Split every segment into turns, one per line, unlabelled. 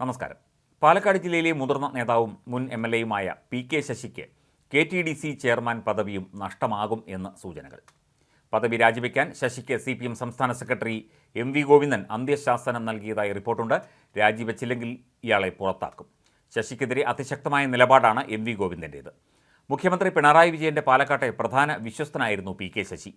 നമസ്കാരം. പാലക്കാട് ജില്ലയിലെ മുതിർന്ന നേതാവും മുൻ എം എൽ എയുമായ P K ശശിക്ക് K T D C chairman പദവിയും നഷ്ടമാകും എന്ന് സൂചനകൾ. പദവി രാജിവെക്കാൻ ശശിക്ക് സി പി എം സംസ്ഥാന സെക്രട്ടറി എം വി ഗോവിന്ദൻ അന്ത്യശാസനം നൽകിയതായി റിപ്പോർട്ടുണ്ട്. രാജിവെച്ചില്ലെങ്കിൽ ഇയാളെ പുറത്താക്കും. ശശിക്കെതിരെ അതിശക്തമായ നിലപാടാണ് എം വി ഗോവിന്ദന്റേത് മുഖ്യമന്ത്രി പിണറായി വിജയന്റെ പാലക്കാട്ടെ പ്രധാന വിശ്വസ്തനായിരുന്നു പി കെ ശശി.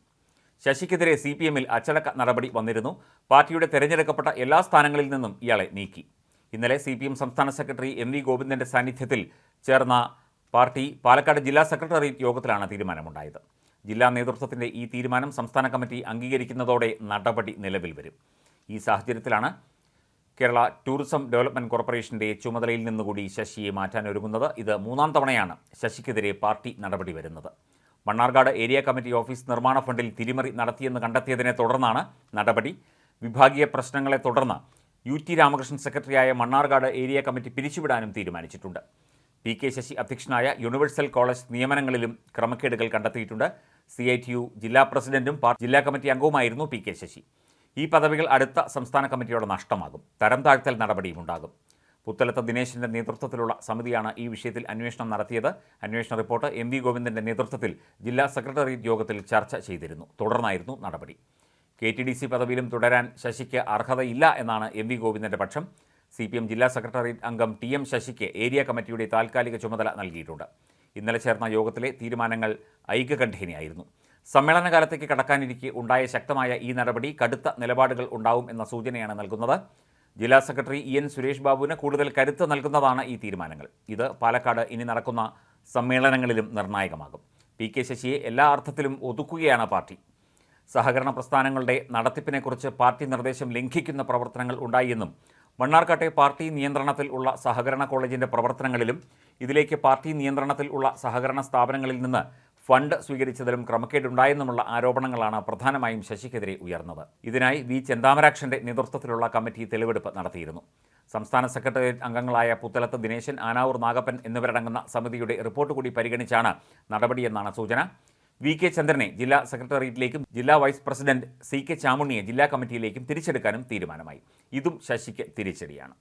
ശശിക്കെതിരെ സി പി എമ്മിൽ അച്ചടക്ക നടപടി വന്നിരുന്നു. പാർട്ടിയുടെ തെരഞ്ഞെടുക്കപ്പെട്ട എല്ലാ സ്ഥാനങ്ങളിൽ നിന്നും ഇയാളെ നീക്കി. ഇന്നലെ സി പി എം സംസ്ഥാന സെക്രട്ടറി എം വി ഗോവിന്ദന്റെ സാന്നിധ്യത്തിൽ ചേർന്ന പാർട്ടി പാലക്കാട് ജില്ലാ സെക്രട്ടേറിയറ്റ് യോഗത്തിലാണ് തീരുമാനമുണ്ടായത്. ജില്ലാ നേതൃത്വത്തിന്റെ ഈ തീരുമാനം സംസ്ഥാന കമ്മിറ്റി അംഗീകരിക്കുന്നതോടെ നടപടി നിലവിൽ വരും. ഈ സാഹചര്യത്തിലാണ് കേരള ടൂറിസം ഡെവലപ്മെന്റ് കോർപ്പറേഷന്റെ ചുമതലയിൽ നിന്നുകൂടി ശശിയെ മാറ്റാൻ ഒരുങ്ങുന്നത്. ഇത് മൂന്നാം തവണയാണ് ശശിക്കെതിരെ പാർട്ടി നടപടി വരുന്നത്. മണ്ണാർക്കാട് ഏരിയ കമ്മിറ്റി ഓഫീസ് നിർമ്മാണ ഫണ്ടിൽ തിരിമറി നടത്തിയെന്ന് കണ്ടെത്തിയതിനെ തുടർന്നാണ് നടപടി. വിഭാഗീയ പ്രശ്നങ്ങളെ തുടർന്ന് യു ടി രാമകൃഷ്ണൻ സെക്രട്ടറിയായ മണ്ണാർക്കാട് ഏരിയ കമ്മിറ്റി പിരിച്ചുവിടാനും തീരുമാനിച്ചിട്ടുണ്ട്. പി കെ ശശി അധ്യക്ഷനായ യൂണിവേഴ്സൽ കോളേജ് നിയമനങ്ങളിലും ക്രമക്കേടുകൾ കണ്ടെത്തിയിട്ടുണ്ട്. സി ഐ ടി യു ജില്ലാ പ്രസിഡന്റും ജില്ലാ കമ്മിറ്റി അംഗവുമായിരുന്നു പി കെ ശശി. ഈ പദവികൾ അടുത്ത സംസ്ഥാന കമ്മിറ്റിയോട് നഷ്ടമാകും. തരം താഴ്ത്തൽ നടപടിയും ഉണ്ടാകും. പുത്തലത്ത് ദിനേശിന്റെ നേതൃത്വത്തിലുള്ള സമിതിയാണ് ഈ വിഷയത്തിൽ അന്വേഷണം നടത്തിയത്. അന്വേഷണ റിപ്പോർട്ട് എം വി ഗോവിന്ദന്റെ നേതൃത്വത്തിൽ ജില്ലാ സെക്രട്ടേറിയറ്റ് യോഗത്തിൽ ചർച്ച ചെയ്തിരുന്നു. തുടർന്നായിരുന്നു നടപടി. കെ ടി ഡി സി പദവിയിലും തുടരാൻ ശശിക്ക് അർഹതയില്ല എന്നാണ് എം വി ഗോവിന്ദന്റെ പക്ഷം. സി പി എം ജില്ലാ സെക്രട്ടേറിയറ്റ് അംഗം ടി എം ശശിക്ക് ഏരിയ കമ്മിറ്റിയുടെ താൽക്കാലിക ചുമതല നൽകിയിട്ടുണ്ട്. ഇന്നലെ ചേർന്ന യോഗത്തിലെ തീരുമാനങ്ങൾ ഐക്യകണ്ഠേനയായിരുന്നു. സമ്മേളനകാലത്തേക്ക് കടക്കാനിരിക്കെ ഉണ്ടായ ശക്തമായ ഈ നടപടി കടുത്ത നിലപാടുകൾ ഉണ്ടാവും എന്ന സൂചനയാണ് നൽകുന്നത്. ജില്ലാ സെക്രട്ടറി ഇ എൻ സുരേഷ് ബാബുവിന് കൂടുതൽ കരുത്ത് നൽകുന്നതാണ് ഈ തീരുമാനങ്ങൾ. ഇത് പാലക്കാട് ഇനി നടക്കുന്ന സമ്മേളനങ്ങളിലും നിർണായകമാകും. പി കെ ശശിയെ എല്ലാ അർത്ഥത്തിലും ഒതുക്കുകയാണ് പാർട്ടി. സഹകരണ പ്രസ്ഥാനങ്ങളുടെ നടത്തിപ്പിനെക്കുറിച്ച് പാർട്ടി നിർദ്ദേശം ലംഘിക്കുന്ന പ്രവർത്തനങ്ങൾ ഉണ്ടായിയെന്നും മണ്ണാർക്കാട്ടെ പാർട്ടി നിയന്ത്രണത്തിൽ ഉള്ള സഹകരണ കോളേജിന്റെ പ്രവർത്തനങ്ങളിലും ഇതിലേക്ക് പാർട്ടി നിയന്ത്രണത്തിൽ ഉള്ള സഹകരണ സ്ഥാപനങ്ങളിൽ നിന്ന് ഫണ്ട് സ്വീകരിച്ചതിലും ക്രമക്കേടുണ്ടായെന്നുമുള്ള ആരോപണങ്ങളാണ് പ്രധാനമായും ശശിക്കെതിരെ ഉയർന്നത്. ഇതിനായി വി. ചെന്താമരാക്ഷന്റെ നേതൃത്വത്തിലുള്ള കമ്മിറ്റി തെളിവെടുപ്പ് നടത്തിയിരുന്നു. സംസ്ഥാന സെക്രട്ടേറിയറ്റ് അംഗങ്ങളായ പുത്തലത്ത് ദിനേശൻ ആനാവൂർ നാഗപ്പൻ എന്നിവരടങ്ങുന്ന സമിതിയുടെ റിപ്പോർട്ട് കൂടി പരിഗണിച്ചാണ് നടപടിയെന്നാണ് സൂചന. വി കെ ചന്ദ്രനെ ജില്ലാ സെക്രട്ടേറിയറ്റിലേക്കും ജില്ലാ വൈസ് പ്രസിഡന്റ് സി കെ ചാമുണ്ണിയെ ജില്ലാ കമ്മിറ്റിയിലേക്കും തിരിച്ചെടുക്കാനും തീരുമാനമായി. ഇതും ശശിക്ക് തിരിച്ചടിയാണ്.